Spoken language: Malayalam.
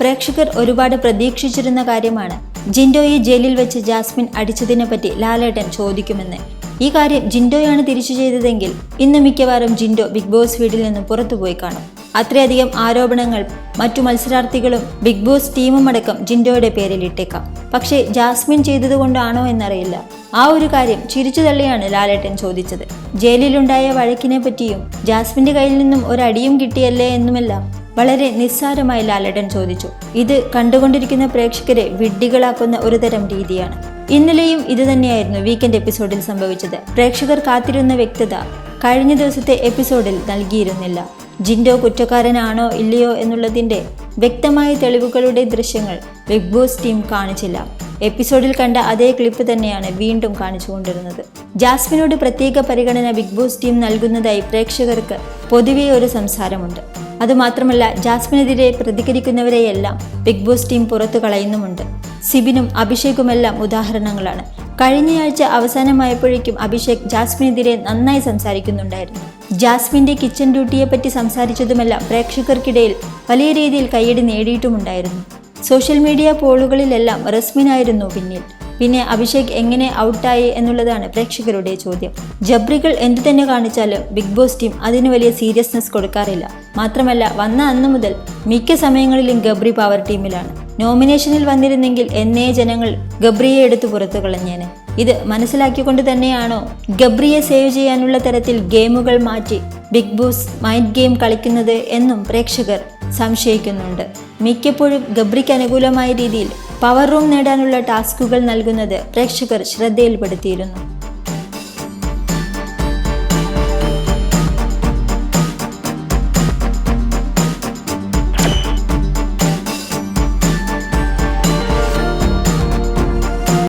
പ്രേക്ഷകർ ഒരുപാട് പ്രതീക്ഷിച്ചിരുന്ന കാര്യമാണ്. ജിൻഡോയെ ജയിലിൽ വെച്ച് ജാസ്മിൻ അടിച്ചതിനെ പറ്റി ലാലേട്ടൻ ചോദിക്കുമെന്ന്. ഈ കാര്യം ജിൻഡോയാണ് തിരിച്ചു ചെയ്തതെങ്കിൽ ഇന്ന് മിക്കവാറും ജിൻഡോ ബിഗ് ബോസ് വീട്ടിൽ നിന്ന് പുറത്തുപോയി കാണും. അത്രയധികം ആരോപണങ്ങൾ മറ്റു മത്സരാർത്ഥികളും ബിഗ് ബോസ് ടീമും അടക്കം ജിൻഡോയുടെ പേരിൽ ഇട്ടേക്കാം. പക്ഷേ ജാസ്മിൻ ചെയ്തതുകൊണ്ടാണോ എന്നറിയില്ല. ആ ഒരു കാര്യം ചിരിച്ചു തള്ളിയാണ് ലാലേട്ടൻ ചോദിച്ചത്. ജയിലിലുണ്ടായ വഴക്കിനെ പറ്റിയും ജാസ്മിന്റെ കയ്യിൽ നിന്നും ഒരടിയും കിട്ടിയല്ലേ എന്നുമെല്ലാം വളരെ നിസ്സാരമായി ലാലടൻ ചോദിച്ചു ഇത് കണ്ടുകൊണ്ടിരിക്കുന്ന പ്രേക്ഷകരെ വിഡ്ഢികളാക്കുന്ന ഒരു തരം രീതിയാണ്. ഇന്നലെയും ഇതുതന്നെയായിരുന്നു വീക്കെൻഡ് എപ്പിസോഡിൽ സംഭവിച്ചത്. പ്രേക്ഷകർ കാത്തിരുന്ന വ്യക്തത കഴിഞ്ഞ ദിവസത്തെ എപ്പിസോഡിൽ നൽകിയിരുന്നില്ല. ജിൻഡോ കുറ്റക്കാരനാണോ ഇല്ലയോ എന്നുള്ളതിന്റെ വ്യക്തമായ തെളിവുകളുടെ ദൃശ്യങ്ങൾ ബിഗ് ബോസ് ടീം കാണിച്ചില്ല. എപ്പിസോഡിൽ കണ്ട അതേ ക്ലിപ്പ് തന്നെയാണ് വീണ്ടും കാണിച്ചുകൊണ്ടിരുന്നത്. ജാസ്മിനോട് പ്രത്യേക പരിഗണന ബിഗ് ബോസ് ടീം നൽകുന്നതായി പ്രേക്ഷകർക്ക് പൊതുവേ ഒരു സംസാരമുണ്ട്. അതുമാത്രമല്ല ജാസ്മിനെതിരെ പ്രതികരിക്കുന്നവരെയെല്ലാം ബിഗ് ബോസ് ടീം പുറത്തു കളയുന്നുമുണ്ട്. സിബിനും അഭിഷേകുമെല്ലാം ഉദാഹരണങ്ങളാണ്. കഴിഞ്ഞയാഴ്ച അവസാനമായപ്പോഴേക്കും അഭിഷേക് ജാസ്മിനെതിരെ നന്നായി സംസാരിക്കുന്നുണ്ടായിരുന്നു. ജാസ്മിന്റെ കിച്ചൺ ഡ്യൂട്ടിയെ പറ്റി സംസാരിച്ചതുമെല്ലാം പ്രേക്ഷകർക്കിടയിൽ വലിയ രീതിയിൽ കയ്യടി നേടിയിട്ടുമുണ്ടായിരുന്നു. സോഷ്യൽ മീഡിയ പോളുകളിലെല്ലാം റസ്മിനായിരുന്നു പിന്നിൽ. പിന്നെ അഭിഷേക് എങ്ങനെ ഔട്ടായി എന്നുള്ളതാണ് പ്രേക്ഷകരുടെ ചോദ്യം. ജബ്രികൾ എന്തു തന്നെ കാണിച്ചാലും ബിഗ് ബോസ് ടീം അതിന് വലിയ സീരിയസ്നെസ് കൊടുക്കാറില്ല. മാത്രമല്ല വന്ന അന്നു മുതൽ മിക്ക സമയങ്ങളിലും ഗബ്രി പവർ ടീമിലാണ്. നോമിനേഷനിൽ വന്നിരുന്നെങ്കിൽ എന്നേ ജനങ്ങൾ ഗബ്രിയെ എടുത്തു പുറത്തു കളഞ്ഞേനെ. ഇത് മനസ്സിലാക്കിക്കൊണ്ട് തന്നെയാണോ ഗബ്രിയെ സേവ് ചെയ്യാനുള്ള തരത്തിൽ ഗെയിമുകൾ മാറ്റി ബിഗ് ബോസ് മൈൻഡ് ഗെയിം കളിക്കുന്നത് എന്നും പ്രേക്ഷകർ സംശയിക്കുന്നുണ്ട്. മിക്കപ്പോഴും ഗബ്രിക്ക് അനുകൂലമായ രീതിയിൽ പവർ റൂം നേടാനുള്ള ടാസ്കുകൾ നൽകുന്നത് പ്രേക്ഷകർ ശ്രദ്ധയിൽപ്പെടുത്തിയിരുന്നു